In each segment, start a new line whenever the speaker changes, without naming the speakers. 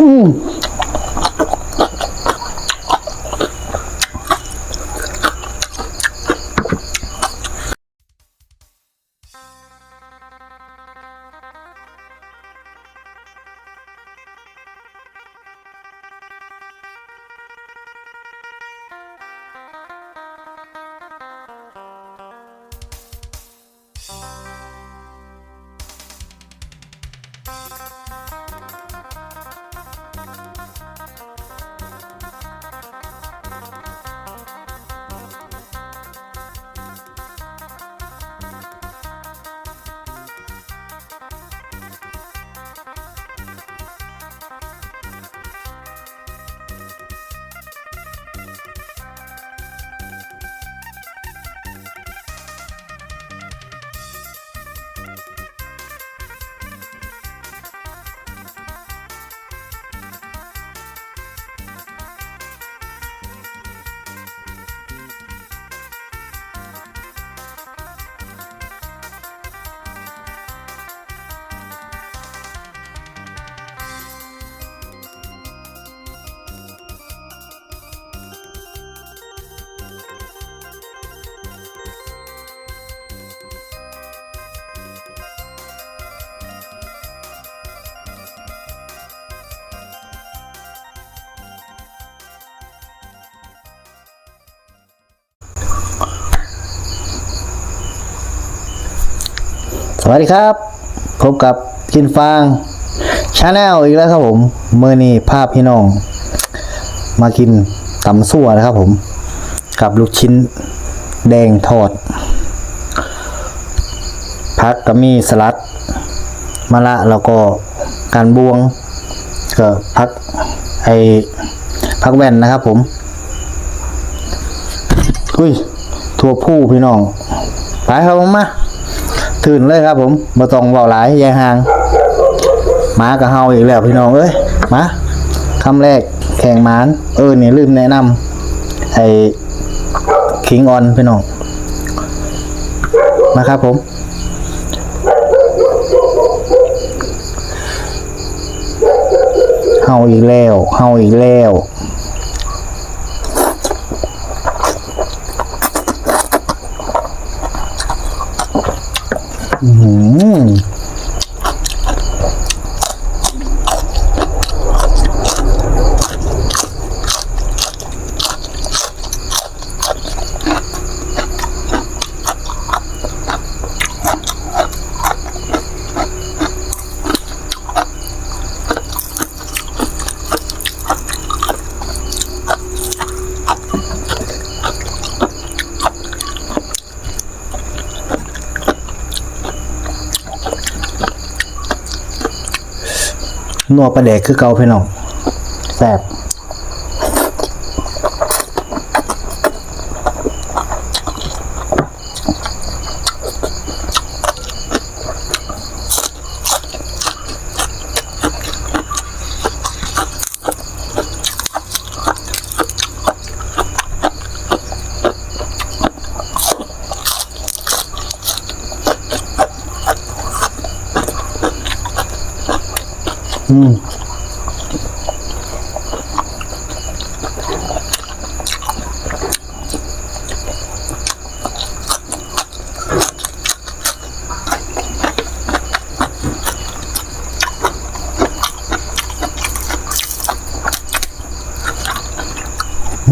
อื วัสดีครับ พบกับกินฟางชาแนลอีกแล้วครับผมเมื่อนี้ภาพพี่น้อง มากินตำซั่วนะครับผม กับลูกชิ้นแดงทอดพักก็มีสลัดมะละแล้วก็การบวงก็พักไอพักแว่นนะครับผมอุ้ยทั่วผู้พี่น้องไปครับผมมา ตื่นเลยครับผมมาต้องเบาหลายอยายห่างหมากับเฮาอีกแล้วพี่น้องเอ้ยมาคำแรกแข่งหมาน เออเนี่ยลืมแนะนำไอ้คิงออนพี่น้องนะครับผม เฮาอีกแล้ว เฮาอีกแล้ว อืม นัวประเดกคือเก่าพี่น้องแซ่บ อืม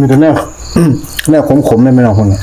มีแต่แนวแนวขมๆเลยไม่น้องคนเนี่ย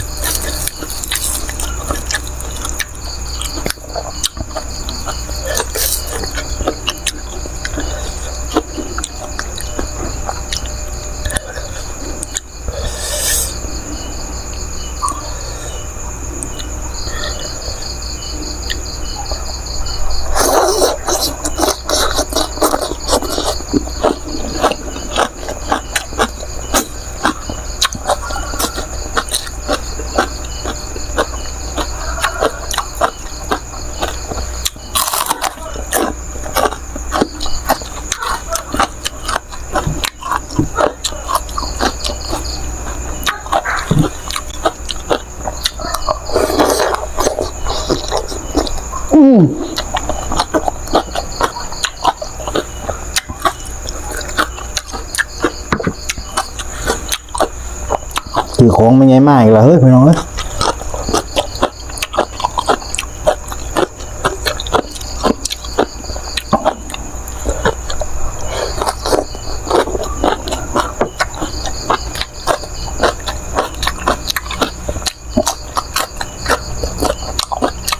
ของไม่ไงมากอีกแล้วเฮ้ยพี่น้องเอ้ย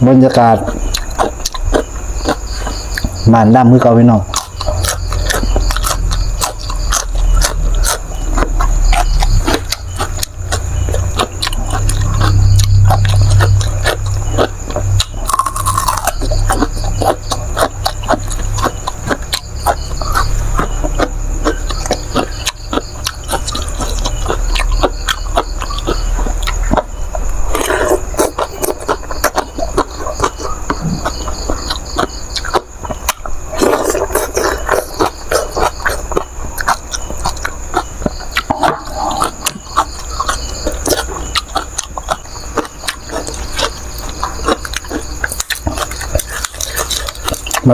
บรรยากาศบ้านดำคือเก่าพี่น้อง ม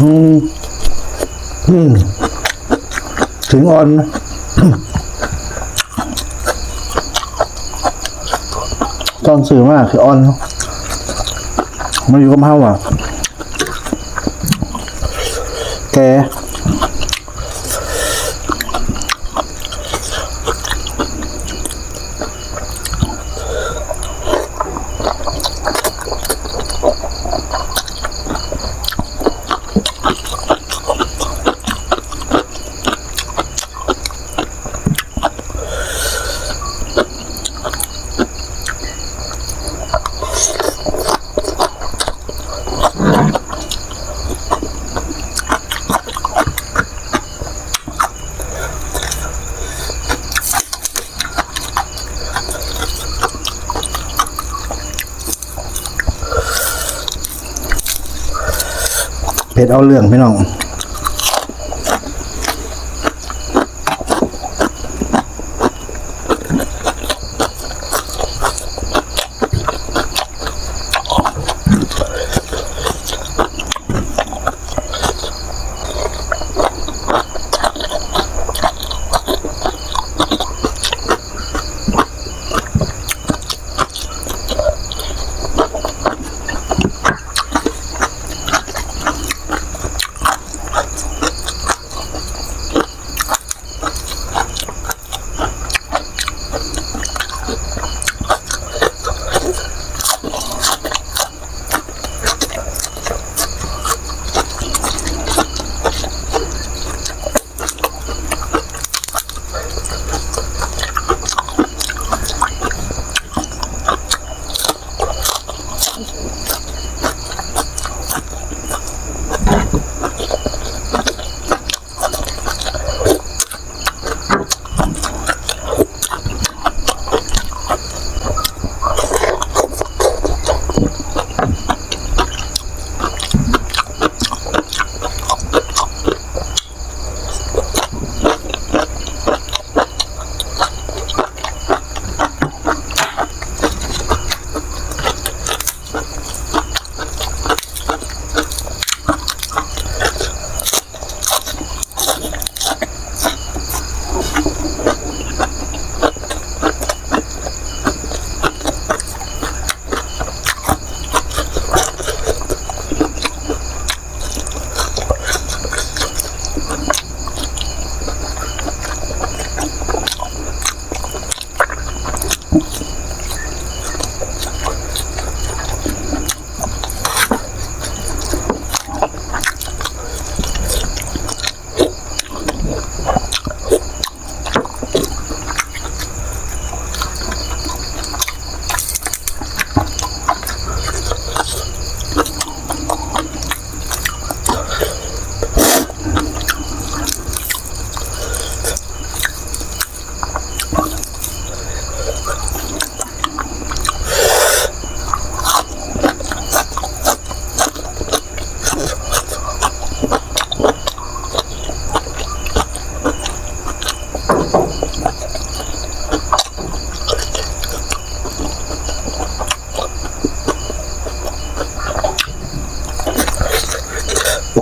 อืมอืมถึงอ่อน ตอนสื่อมากคืออ่อนมาอยู่กับเฮาอะ แก เผ็ดเอาเรื่องพี่น้อง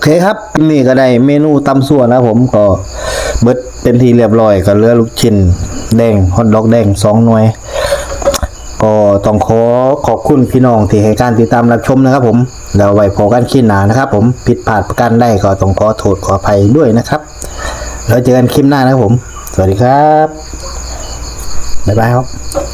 เคครับนี่ก็ได้เมนูตำส่วนนะผมก็เบิดเป็นทีเรียบร้อยก็เลือลูกชิ้นแดงฮอทดอกแดงสองหน่วย ก็ต้องขอขอบคุณพี่น้องที่ให้การติดตามรับชมนะครับ ผมแล้วไว้พอกันคลิปหน้านะครับ ผมผิดพลาดประการใดก็ต้องขอโทษขออภัยด้วยนะครับแล้วเจอกันคลิปหน้านะครับผม สวัสดีครับบ๊ายบายครับ